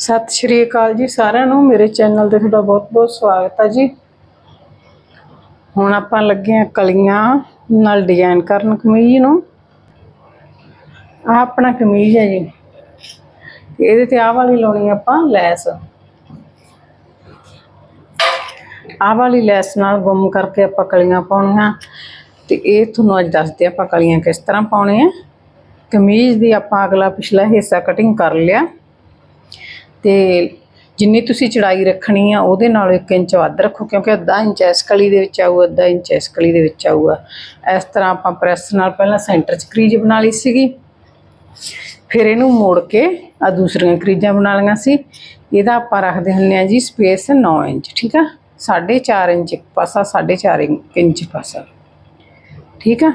ਸਤਿ ਸ਼੍ਰੀ ਅਕਾਲ ਜੀ ਸਾਰਿਆਂ ਨੂੰ। ਮੇਰੇ ਚੈਨਲ ਤੇ ਤੁਹਾਡਾ ਬਹੁਤ-ਬਹੁਤ ਸਵਾਗਤ ਹੈ ਜੀ। ਹੁਣ ਆਪਾਂ ਲੱਗੇ ਆ ਕਲੀਆਂ ਨਾਲ ਡਿਜ਼ਾਈਨ ਕਰਨ ਕਮੀਜ਼ ਨੂੰ। ਆਹ ਆਪਣਾ ਕਮੀਜ਼ ਹੈ ਜੀ। ਤੇ ਇਹਦੇ ਤੇ ਆਹ ਵਾਲੀ ਲਾਉਣੀ ਆਪਾਂ ਲੈਸ। ਆਹ ਵਾਲੀ ਲੈਸ ਨਾਲ ਗੁੰਮ ਕਰਕੇ ਆਪਾਂ ਕਲੀਆਂ ਪਾਉਣੀਆਂ। ਤੇ ਇਹ ਤੁਹਾਨੂੰ ਅੱਜ ਦੱਸਦੇ ਆਪਾਂ ਕਲੀਆਂ ਕਿਸ ਤਰ੍ਹਾਂ ਪਾਉਣੀਆਂ। ਕਮੀਜ਼ ਦੀ ਆਪਾਂ ਅਗਲਾ ਪਿਛਲਾ ਹਿੱਸਾ ਕਟਿੰਗ ਕਰ ਲਿਆ। ਤੇ ਜਿੰਨੀ ਤੁਸੀਂ ਚੜਾਈ ਰੱਖਣੀ ਆ, ਉਹਦੇ ਨਾਲ 1 ਇੰਚ ਵੱਧ ਰੱਖੋ, ਕਿਉਂਕਿ ਅੱਧਾ ਇੰਚ ਇਸ ਕਲੀ ਦੇ ਵਿੱਚ ਆਊ ਅੱਧਾ ਇੰਚ ਇਸ ਕਲੀ ਦੇ ਵਿੱਚ ਆਊਗਾ। ਇਸ ਤਰ੍ਹਾਂ ਆਪਾਂ ਪ੍ਰੈਸ ਨਾਲ ਪਹਿਲਾਂ ਸੈਂਟਰ 'ਚ ਕਰੀਜ਼ ਬਣਾ ਲਈ ਸੀਗੀ। ਫਿਰ ਇਹਨੂੰ ਮੋੜ ਕੇ ਆ ਦੂਸਰੀਆਂ ਕਰੀਜ਼ਾਂ ਬਣਾ ਲਈਆਂ ਸੀ। ਇਹਦਾ ਆਪਾਂ ਰੱਖਦੇ ਹੁੰਨੇ ਆ ਜੀ ਸਪੇਸ 9 ਇੰਚ, ਠੀਕ ਆ? 4.5 ਇੰਚ ਇੱਕ ਪਾਸਾ 4.5 ਇੰਚ ਪਾਸਾ, ਠੀਕ ਆ?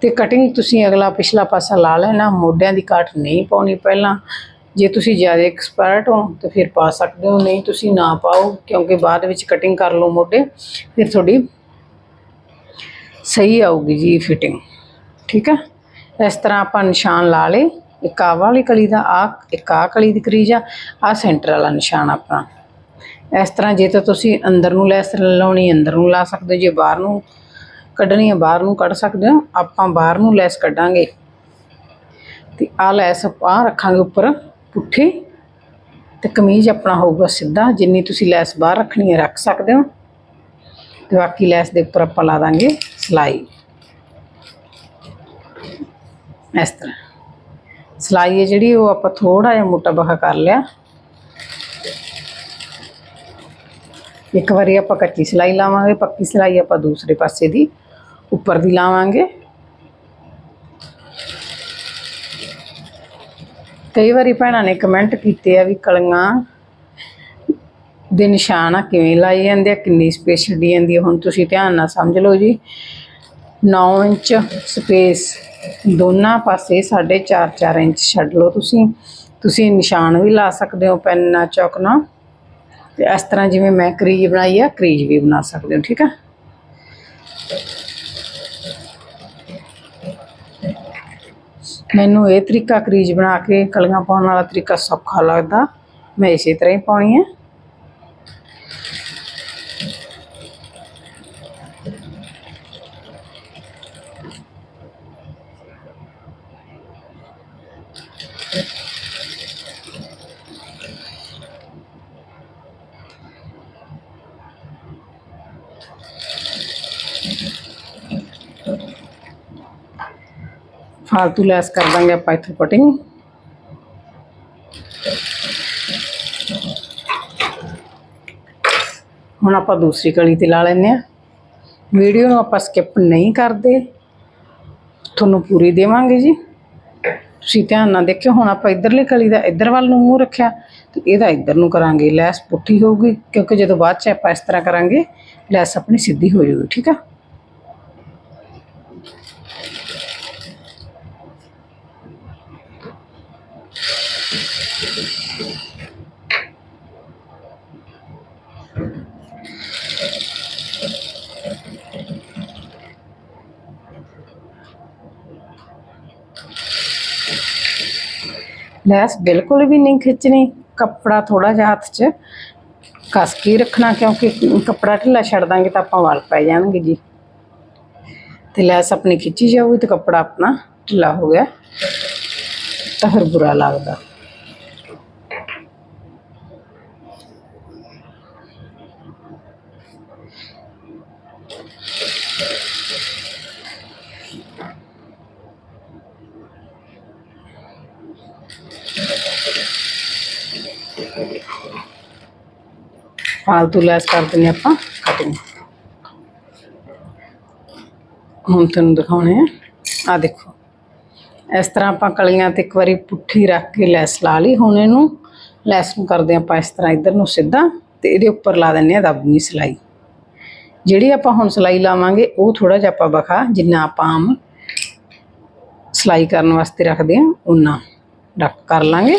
ਤੇ ਕਟਿੰਗ ਤੁਸੀਂ ਅਗਲਾ ਪਿਛਲਾ ਪਾਸਾ ਲਾ ਲੈਣਾ, ਮੋਢਿਆਂ ਦੀ ਕਾਟ ਨਹੀਂ ਪਾਉਣੀ ਪਹਿਲਾਂ। ਜੇ ਤੁਸੀਂ ਜ਼ਿਆਦਾ ਐਕਸਪਰਟ ਹੋ, ਤਾਂ ਫਿਰ ਪਾ ਸਕਦੇ ਹੋ, ਨਹੀਂ ਤੁਸੀਂ ਨਾ ਪਾਓ, ਕਿਉਂਕਿ ਬਾਅਦ ਵਿੱਚ ਕਟਿੰਗ ਕਰ ਲਓ ਮੋਢੇ, ਫਿਰ ਤੁਹਾਡੀ ਸਹੀ ਆਊਗੀ ਜੀ ਫਿਟਿੰਗ ਠੀਕ ਹੈ? ਇਸ ਤਰ੍ਹਾਂ ਆਪਾਂ ਨਿਸ਼ਾਨ ਲਾ ਲਏ, ਇੱਕ ਆਹ ਵਾਲੀ ਕਲੀ ਦਾ ਆ ਇੱਕ ਆਹ ਕਲੀ ਦੀ ਕਰੀਜ ਆ ਆ ਸੈਂਟਰ ਵਾਲਾ ਨਿਸ਼ਾਨ ਆਪਣਾ। ਇਸ ਤਰ੍ਹਾਂ ਜੇ ਤਾਂ ਤੁਸੀਂ ਅੰਦਰ ਨੂੰ ਲੈਸ ਲਾਉਣੀ, ਅੰਦਰ ਨੂੰ ਲਾ ਸਕਦੇ ਹੋ, ਜੇ ਬਾਹਰ ਨੂੰ ਕੱਢਣੀ ਹੈ ਬਾਹਰ ਨੂੰ ਕੱਢ ਸਕਦੇ ਹੋ, ਆਪਾਂ ਬਾਹਰ ਨੂੰ ਲੈਸ ਕੱਢਾਂਗੇ। ਤੇ ਆ ਲੈਸ ਆਪਾਂ ਰੱਖਾਂਗੇ ਉੱਪਰ। ਪੁੱਠੀ ਤੇ ਕਮੀਜ਼ ਆਪਣਾ ਹੋਊਗਾ ਸਿੱਧਾ, ਜਿੰਨੀ ਤੁਸੀਂ ਲੈਸ ਬਾਹਰ ਰੱਖਣੀ ਹੈ ਰੱਖ ਸਕਦੇ ਹੋ। ਤੇ ਬਾਕੀ ਲੈਸ ਦੇ ਉੱਪਰ ਆਪਾਂ ਲਾ ਦਾਂਗੇ ਸਲਾਈ। ਇਸ ਤਰ੍ਹਾਂ। ਸਲਾਈ ਹੈ ਜਿਹੜੀ, ਉਹ ਆਪਾਂ ਥੋੜਾ ਜਿਹਾ ਮੋਟਾ ਬਹਾ ਕਰ ਲਿਆ। ਇੱਕ ਵਾਰੀ ਆਪਾਂ ਕੱਚੀ ਸਲਾਈ ਲਾਵਾਂਗੇ, ਪੱਕੀ ਸਲਾਈ ਆਪਾਂ ਦੂਸਰੇ ਪਾਸੇ ਦੀ ਉੱਪਰ ਦੀ ਲਾਵਾਂਗੇ। ਕਈ ਵਾਰੀ ਭੈਣਾਂ ਨੇ ਕਮੈਂਟ ਕੀਤੇ ਆ ਵੀ ਕਲੀਆਂ ਦੇ ਨਿਸ਼ਾਨ ਆ ਕਿਵੇਂ ਲਾਏ ਜਾਂਦੇ ਆ, ਕਿੰਨੀ ਸਪੇਸ ਛੱਡੀ ਜਾਂਦੀ ਹੈ ਹੁਣ ਤੁਸੀਂ ਧਿਆਨ ਨਾਲ ਸਮਝ ਲਓ ਜੀ। 9 ਇੰਚ ਸਪੇਸ ਦੋਨਾਂ ਪਾਸੇ 4.5 4 ਇੰਚ ਛੱਡ ਲਓ ਤੁਸੀਂ। ਤੁਸੀਂ ਨਿਸ਼ਾਨ ਵੀ ਲਾ ਸਕਦੇ ਹੋ ਪੈਨ ਨਾਲ ਚੌਕ ਨਾਲ ਤੇ ਇਸ ਤਰ੍ਹਾਂ ਜਿਵੇਂ ਮੈਂ ਕਰੀਜ਼ ਬਣਾਈ ਆ ਕਰੀਜ਼ ਵੀ ਬਣਾ ਸਕਦੇ ਹੋ, ਠੀਕ ਆ? ਮੈਨੂੰ ਇਹ ਤਰੀਕਾ ਕਰੀਜ਼ ਬਣਾ ਕੇ ਕਲੀਆਂ ਪਾਉਣ ਵਾਲਾ ਤਰੀਕਾ ਸੌਖਾ ਲੱਗਦਾ ਮੈਂ ਇਸੇ ਤਰ੍ਹਾਂ ਹੀ ਪਾਉਣੀ ਹੈ ਫਾਲਤੂ ਲੈਸ ਕਰ ਦਾਂਗੇ ਆਪਾਂ ਇੱਥੋਂ ਕਟਿੰਗ ਹੁਣ ਆਪਾਂ ਦੂਸਰੀ ਕਲੀ ਤੇ ਲਾ ਲੈਂਦੇ ਆ ਵੀਡੀਓ ਨੂੰ ਆਪਾਂ ਸਕਿਪ ਨਹੀਂ ਕਰਦੇ। ਤੁਹਾਨੂੰ ਪੂਰੀ ਦੇਵਾਂਗੇ ਜੀ। ਤੁਸੀਂ ਧਿਆਨ ਨਾਲ ਦੇਖਿਓ, ਹੁਣ ਆਪਾਂ ਇਧਰਲੇ ਕਲੀ ਦਾ ਇਧਰ ਵੱਲ ਨੂੰ ਮੂੰਹ ਰੱਖਿਆ, ਤੇ ਇਹਦਾ ਇਧਰ ਨੂੰ ਕਰਾਂਗੇ, ਲੈਸ ਪੁੱਠੀ ਹੋਊਗੀ, ਕਿਉਂਕਿ ਜਦੋਂ ਬਾਅਦ ਚ ਆਪਾਂ ਇਸ ਤਰ੍ਹਾਂ ਕਰਾਂਗੇ, ਲੈਸ ਆਪਣੀ ਸਿੱਧੀ ਹੋ ਜਾਊਗੀ, ਠੀਕ ਆ? ਲੈਸ ਬਿਲਕੁਲ ਵੀ ਨਹੀਂ ਖਿੱਚਣੀ, ਕੱਪੜਾ ਥੋੜਾ ਜਿਹਾ ਹੱਥ 'ਚ ਕਸ ਕੇ ਰੱਖਣਾ, ਕਿਉਂਕਿ ਕੱਪੜਾ ਢਿੱਲਾ ਛੱਡ ਦਾਂਗੇ ਤਾਂ ਆਪਾਂ ਵਾਲ ਪੈ ਜਾਣਗੇ ਜੀ। ਤੇ ਲੈਸ ਆਪਣੀ ਖਿੱਚੀ ਜਾਊਗੀ ਤੇ ਕੱਪੜਾ ਆਪਣਾ ਢਿੱਲਾ ਹੋ ਗਿਆ, ਤਾਂ ਫਿਰ ਬੁਰਾ ਲੱਗਦਾ। ਫਾਲਤੂ ਲੈਸ ਕਰ ਦਿੰਦੇ ਆਪਾਂ ਕਟਿੰਗ ਹੁਣ ਤੁਹਾਨੂੰ ਦਿਖਾਉਣੇ ਆ। ਆ ਦੇਖੋ। ਇਸ ਤਰ੍ਹਾਂ ਆਪਾਂ ਕਲੀਆਂ ਤੇ ਇੱਕ ਵਾਰੀ ਪੁੱਠੀ ਰੱਖ ਕੇ ਲੈਸ ਲਾ ਲਈ। ਹੁਣ ਇਹਨੂੰ ਲੈਸ ਨੂੰ ਕਰਦੇ ਆਪਾਂ ਇਸ ਤਰ੍ਹਾਂ ਇੱਧਰ ਨੂੰ ਸਿੱਧਾ ਤੇ ਇਹਦੇ ਉੱਪਰ ਲਾ ਦਿੰਨੇ ਆ ਦਬਨੀ ਸਿਲਾਈ। ਜਿਹੜੀ ਆਪਾਂ ਹੁਣ ਸਿਲਾਈ ਲਾਵਾਂਗੇ, ਉਹ ਥੋੜਾ ਜਿਹਾ ਆਪਾਂ ਬਖਾ, ਜਿੰਨਾ ਆਪਾਂ ਆਮ ਸਿਲਾਈ ਕਰਨ ਵਾਸਤੇ ਰੱਖਦੇ ਆ ਉਨਾ ਰੱਖ ਕਰ ਲਾਂਗੇ।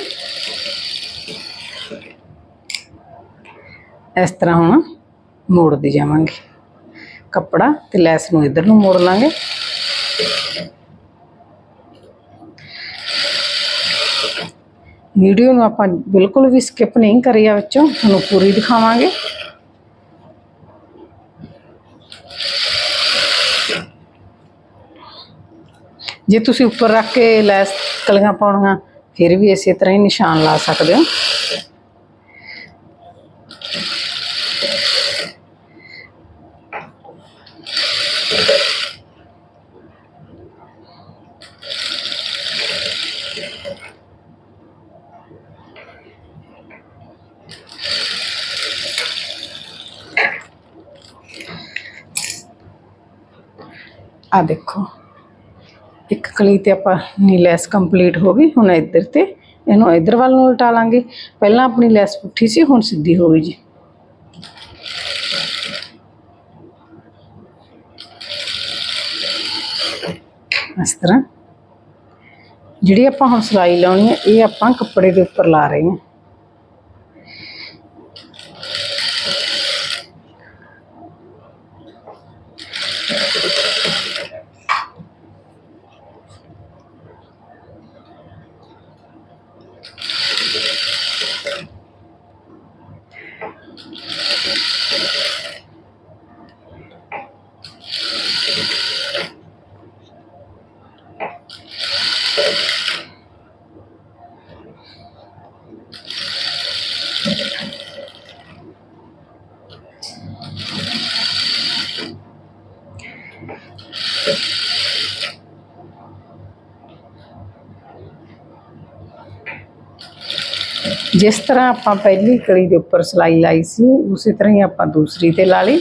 ਇਸ ਤਰ੍ਹਾਂ ਹੁਣ ਮੋੜਦੀ ਜਾਵਾਂਗੇ। ਕੱਪੜਾ ਤੇ ਲੈਸ ਨੂੰ ਇਧਰ ਨੂੰ ਮੋੜ ਲਾਂਗੇ। ਵੀਡੀਓ ਨੂੰ ਆਪਾਂ ਬਿਲਕੁਲ ਵੀ ਸਕਿਪ ਨਹੀਂ ਕਰਿਆ ਵਿੱਚੋਂ, ਤੁਹਾਨੂੰ ਪੂਰੀ ਦਿਖਾਵਾਂਗੇ। ਜੇ ਤੁਸੀਂ ਉੱਪਰ ਰੱਖ ਕੇ ਲੈਸ ਕਲੀਆਂ ਪਾਉਣੀਆਂ, ਫਿਰ ਵੀ ਇਸੇ ਤਰ੍ਹਾਂ ਹੀ ਨਿਸ਼ਾਨ ਲਾ ਸਕਦੇ ਹੋ। ਆ ਦੇਖੋ। ਇੱਕ ਕਲੀ ਤੇ ਆਪਾਂ ਨੀ ਲੈਸ ਕੰਪਲੀਟ ਹੋ ਗਈ, ਹੁਣ ਇੱਧਰ ਤੇ ਇਹਨੂੰ ਇੱਧਰ ਵੱਲ ਨੂੰ ਉਲਟਾ ਲਾਂਗੇ। ਪਹਿਲਾਂ ਆਪਣੀ ਲੈਸ ਪੁੱਠੀ ਸੀ, ਹੁਣ ਸਿੱਧੀ ਹੋ ਗਈ ਜੀ। ਇਸ ਤਰ੍ਹਾਂ। ਜਿਹੜੀ ਆਪਾਂ ਹੁਣ ਸਿਲਾਈ ਲਾਉਣੀ ਹੈ, ਇਹ ਆਪਾਂ ਕੱਪੜੇ ਦੇ ਉੱਪਰ ਲਾ ਰਹੇ ਹਾਂ। ਜਿਸ ਤਰ੍ਹਾਂ ਆਪਾਂ ਪਹਿਲੀ ਕਲੀ ਦੇ ਉੱਪਰ ਸਿਲਾਈ ਲਾਈ ਸੀ ਉਸੇ ਤਰ੍ਹਾਂ ਹੀ ਆਪਾਂ ਦੂਸਰੀ ਤੇ ਲਾ ਲਈ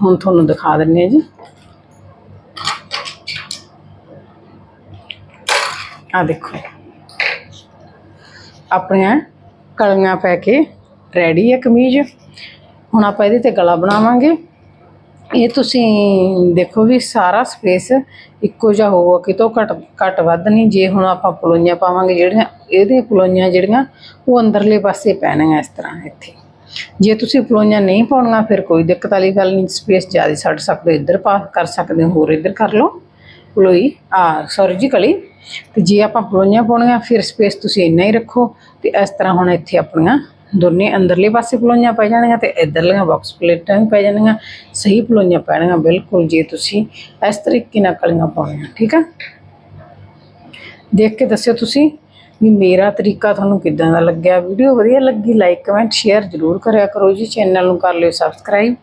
ਹੁਣ ਤੁਹਾਨੂੰ ਦਿਖਾ ਦਿੰਨੇ ਆ ਜੀ ਆ ਦੇਖੋ ਆਪਣੀਆਂ ਕਲੀਆਂ ਪੈ ਕੇ ਰੈਡੀ ਹੈ ਕਮੀਜ਼। ਹੁਣ ਆਪਾਂ ਇਹਦੇ ਤੇ ਗਲਾ ਬਣਾਵਾਂਗੇ। ਇਹ ਤੁਸੀਂ ਦੇਖੋ ਵੀ ਸਾਰਾ ਸਪੇਸ ਇੱਕੋ ਜਿਹਾ ਹੋਊਗਾ, ਕਿਤੋਂ ਘਟ ਘਟ ਵੱਧ ਨਹੀਂ। ਜੇ ਹੁਣ ਆਪਾਂ ਪਲੋਈਆਂ ਪਾਵਾਂਗੇ, ਜਿਹੜੀਆਂ ਇਹਦੇ ਪਲੋਈਆਂ ਜਿਹੜੀਆਂ, ਉਹ ਅੰਦਰਲੇ ਪਾਸੇ ਪੈਣਗੀਆਂ ਇਸ ਤਰ੍ਹਾਂ ਇੱਥੇ। ਜੇ ਤੁਸੀਂ ਪਲੋਈਆਂ ਨਹੀਂ ਪਾਉਣੀਆਂ, ਫਿਰ ਕੋਈ ਦਿੱਕਤ ਵਾਲੀ ਗੱਲ ਨਹੀਂ। ਸਪੇਸ ਜ਼ਿਆਦਾ ਛੱਡ ਸਕਦੇ, ਇੱਧਰ ਪਾ, ਕਰ ਸਕਦੇ ਹੋ, ਹੋਰ ਇੱਧਰ ਕਰ ਲਓ। ਪਲੋਈ ਆ ਸੌਰੀ ਜੀ, ਕਲੀ। ਤੇ ਜੇ ਆਪਾਂ ਪਲੋਈਆਂ ਪਾਉਣੀਆਂ, ਫਿਰ ਸਪੇਸ ਤੁਸੀਂ ਇੰਨਾ ਹੀ ਰੱਖੋ ਤੇ ਇਸ ਤਰ੍ਹਾਂ ਹੁਣ ਇੱਥੇ ਆਪਣੀਆਂ ਦੋਨੇ ਅੰਦਰਲੇ ਪਾਸੇ ਪਲੋਈਆਂ ਪੈ ਜਾਣਗੀਆਂ ਤੇ ਇੱਧਰਲੀਆਂ ਬਾਕਸ ਪਲੇਟਾਂ ਵੀ ਪੈ ਜਾਣਗੀਆਂ ਸਹੀ ਪਲੋਈਆਂ ਪੈਣਗੀਆਂ ਬਿਲਕੁਲ ਜੇ ਤੁਸੀਂ ਇਸ ਤਰੀਕੇ ਨਾਲ ਕਲੀਆਂ ਪਾਉਣੀਆਂ, ਠੀਕ ਆ? ਦੇਖ ਕੇ ਦੱਸਿਓ ਤੁਸੀਂ ਵੀ ਮੇਰਾ ਤਰੀਕਾ ਤੁਹਾਨੂੰ ਕਿੱਦਾਂ ਦਾ ਲੱਗਿਆ। ਵੀਡੀਓ ਵਧੀਆ ਲੱਗੀ ਲਾਈਕ ਕਮੈਂਟ ਸ਼ੇਅਰ ਜ਼ਰੂਰ ਕਰਿਆ ਕਰੋ ਜੀ। ਚੈਨਲ ਨੂੰ ਕਰ ਲਿਓ ਸਬਸਕ੍ਰਾਈਬ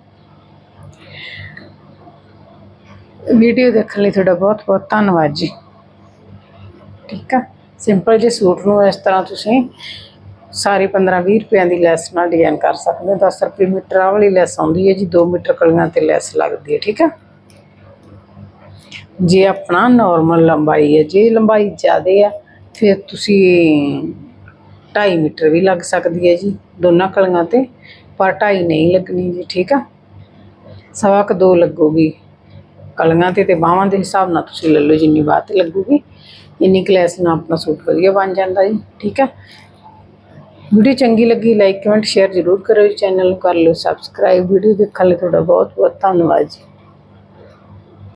ਵੀਡੀਓ ਦੇਖਣ ਲਈ ਤੁਹਾਡਾ ਬਹੁਤ ਬਹੁਤ ਧੰਨਵਾਦ ਜੀ। ਠੀਕ ਆ? ਸਿੰਪਲ ਜੇ ਸੂਟ ਨੂੰ ਇਸ ਤਰ੍ਹਾਂ ਤੁਸੀਂ ਸਾਰੇ 15 20 ਰੁਪਿਆਂ ਦੀ ਲੈਸ ਨਾਲ ਡਿਜ਼ਾਈਨ ਕਰ ਸਕਦੇ ਹੋ। 10 ਰੁਪਏ ਮੀਟਰ ਆਹ ਵਾਲੀ ਲੈਸ ਆਉਂਦੀ ਹੈ ਜੀ 2 ਮੀਟਰ ਕਲੀਆਂ ਤੇ ਲੈਸ ਲੱਗਦੀ ਹੈ, ਠੀਕ ਆ? ਜੇ ਆਪਣਾ ਨਾਰਮਲ ਲੰਬਾਈ ਹੈ, ਜੇ ਲੰਬਾਈ ਜ਼ਿਆਦਾ ਆ, ਫਿਰ ਤੁਸੀਂ 2.5 ਮੀਟਰ ਵੀ ਲੱਗ ਸਕਦੀ ਹੈ ਜੀ, ਦੋਨਾਂ ਕਲੀਆਂ ਤੇ, ਪਰ 2.5 ਨਹੀਂ ਲੱਗਣੀ ਜੀ, ਠੀਕ ਆ? ਸਵਾ ਕੁ ਦੋ ਲੱਗੂਗੀ। ਕਲੀਆਂ ਤੇ ਤੇ ਬਾਹਾਂ ਦੇ ਹਿਸਾਬ ਨਾਲ ਤੁਸੀਂ ਲੈ ਲਓ, ਜਿੰਨੀ ਬਾਤ ਲੱਗੂਗੀ। ਇੰਨੀ ਕਲਾਸ ਨਾਲ ਆਪਣਾ ਸੂਟ ਵਧੀਆ ਬਣ ਜਾਂਦਾ ਜੀ ਠੀਕ ਆ ਵੀਡੀਓ ਚੰਗੀ ਲੱਗੀ ਲਾਈਕ ਕਮੈਂਟ ਸ਼ੇਅਰ ਜ਼ਰੂਰ ਕਰਿਓ ਚੈਨਲ ਨੂੰ ਕਰ ਲਿਓ ਸਬਸਕ੍ਰਾਈਬ ਵੀਡੀਓ ਦੇਖਣ ਲਈ ਤੁਹਾਡਾ ਬਹੁਤ ਬਹੁਤ ਧੰਨਵਾਦ ਜੀ